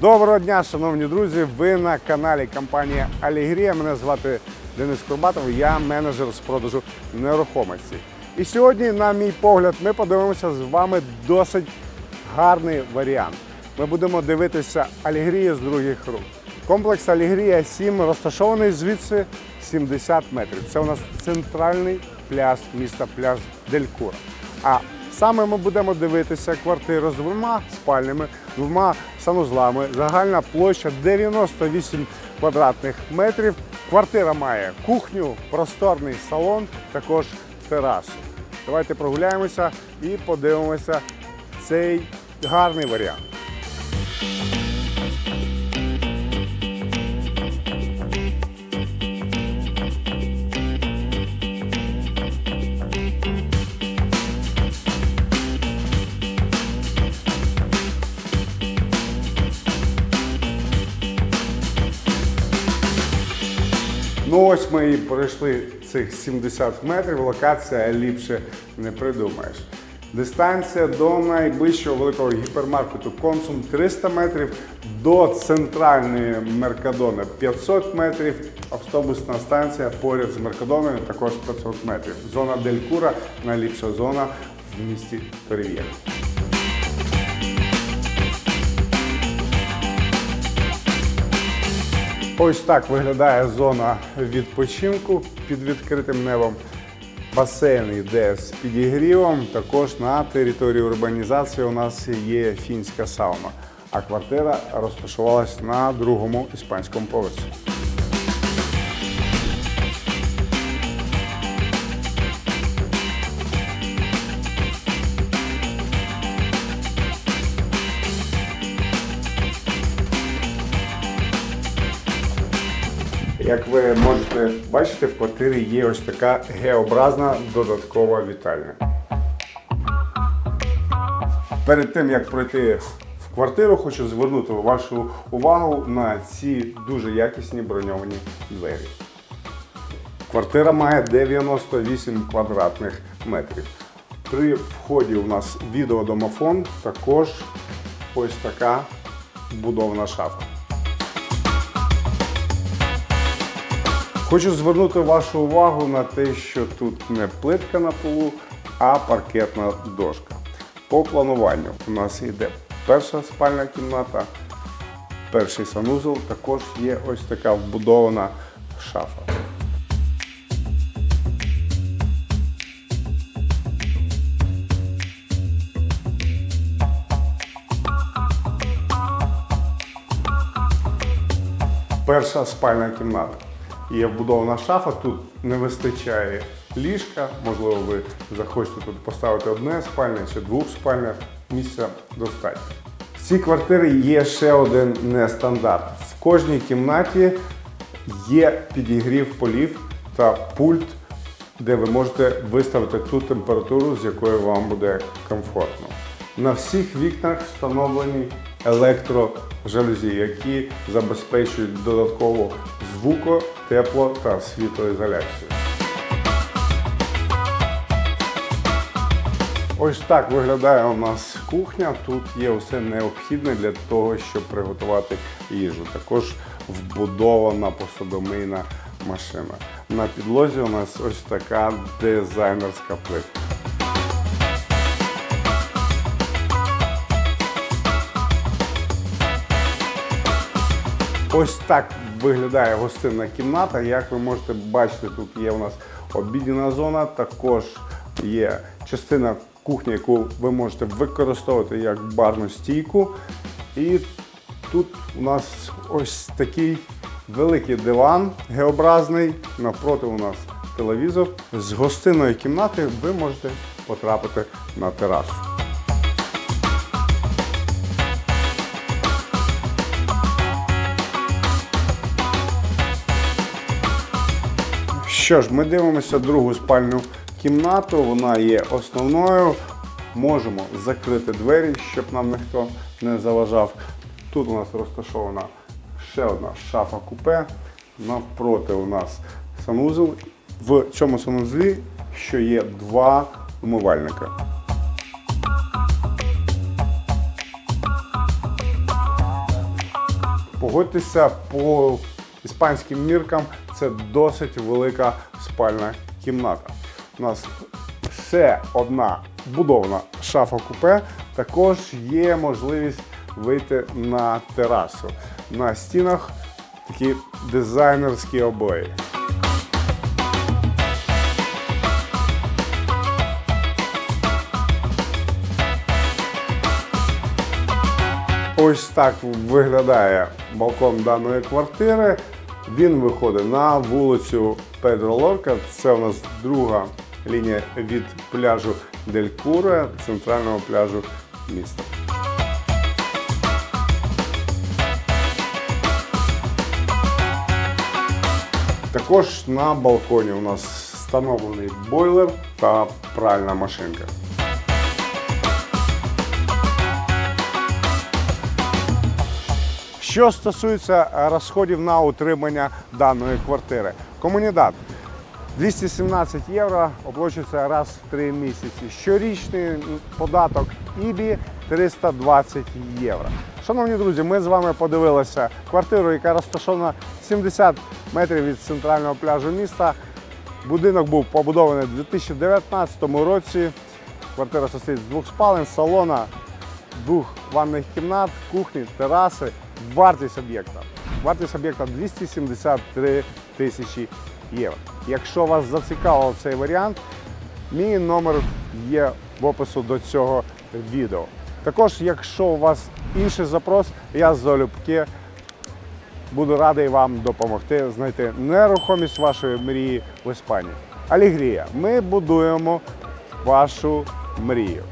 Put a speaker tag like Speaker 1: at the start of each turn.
Speaker 1: Доброго дня, шановні друзі! Ви на каналі компанії Алігрія. Мене звати Денис Курбатов, я менеджер з продажу нерухомості. І сьогодні, на мій погляд, ми подивимося з вами досить гарний варіант. Ми будемо дивитися Алігрію з других рук. Комплекс Алігрія 7 розташований звідси 70 метрів. Це у нас центральний пляж міста пляж Делькура. А саме ми будемо дивитися квартиру з двома спальнями, двома санузлами. Загальна площа 98 квадратних метрів. Квартира має кухню, просторний салон, також терасу. Давайте прогуляємося і подивимося цей гарний варіант. Ну ось ми і пройшли цих 70 метрів. Локація ліпше не придумаєш. Дистанція до найближчого великого гіпермаркету Консум 300 метрів, до центральної Меркадони 500 метрів. Автобусна станція поряд з Меркадоною також 500 метрів. Зона Делькура найліпша зона в місті Торів'єр. Ось так виглядає зона відпочинку під відкритим небом. Басейн йде з підігрівом. Також на території урбанізації у нас є фінська сауна, а квартира розташувалась на другому іспанському поверсі. Як ви можете бачити, в квартирі є ось така Г-образна додаткова вітальня. Перед тим як пройти в квартиру, хочу звернути вашу увагу на ці дуже якісні броньовані двері. Квартира має 98 квадратних метрів. При вході у нас відеодомофон, також ось така вбудована шафа. Хочу звернути вашу увагу на те, що тут не плитка на полу, а паркетна дошка. По плануванню у нас йде перша спальна кімната, перший санузел, також є ось така вбудована шафа. Перша спальна кімната. Є вбудована шафа, тут не вистачає ліжка, можливо, ви захочете тут поставити одне спальне чи двохспальне, місця достатньо. В цій квартирі є ще один нестандарт. В кожній кімнаті є підігрів полів та пульт, де ви можете виставити ту температуру, з якою вам буде комфортно. На всіх вікнах встановлені електрожалюзі, які забезпечують додатково звуко, тепло та світлоізоляцію. Ось так виглядає у нас кухня. Тут є все необхідне для того, щоб приготувати їжу. Також вбудована посудомийна машина. На підлозі у нас ось така дизайнерська плитка. Ось так виглядає гостинна кімната. Як ви можете бачити, тут є у нас обідня зона, також є частина кухні, яку ви можете використовувати як барну стійку. І тут у нас ось такий великий диван геобразний. Навпроти у нас телевізор. З гостинної кімнати ви можете потрапити на терасу. Що ж, ми дивимося другу спальну кімнату. Вона є основною. Можемо закрити двері, щоб нам ніхто не заважав. Тут у нас розташована ще одна шафа купе. Навпроти у нас санузел. В цьому санузлі що є два умивальника. Погодьтеся по іспанським міркам, це досить велика спальна кімната. У нас ще одна будована шафа купе. Також є можливість вийти на терасу. На стінах такі дизайнерські обої. Ось так виглядає балкон даної квартири. Він виходить на вулицю Педро Лорка. Це у нас друга лінія від пляжу Дель Куре, центрального пляжу міста. Також на балконі у нас встановлений бойлер та пральна машинка. Що стосується е, розходів на утримання даної квартири, комунідат 217 євро оплачується раз в три місяці. Щорічний податок ІБІ 320 євро. Шановні друзі, ми з вами подивилися квартиру, яка розташована 70 метрів від центрального пляжу міста. Будинок був побудований у 2019 році. Квартира состоїть з двох спалень, салона, двох ванних кімнат, кухні, тераси. Вартість об'єкта. Вартість об'єкта 273 тисячі євро. Якщо вас зацікавив цей варіант, мій номер є в опису до цього відео. Також, якщо у вас інший запрос, я залюбки буду радий вам допомогти знайти нерухомість вашої мрії в Іспанії. Алігрія, ми будуємо вашу мрію.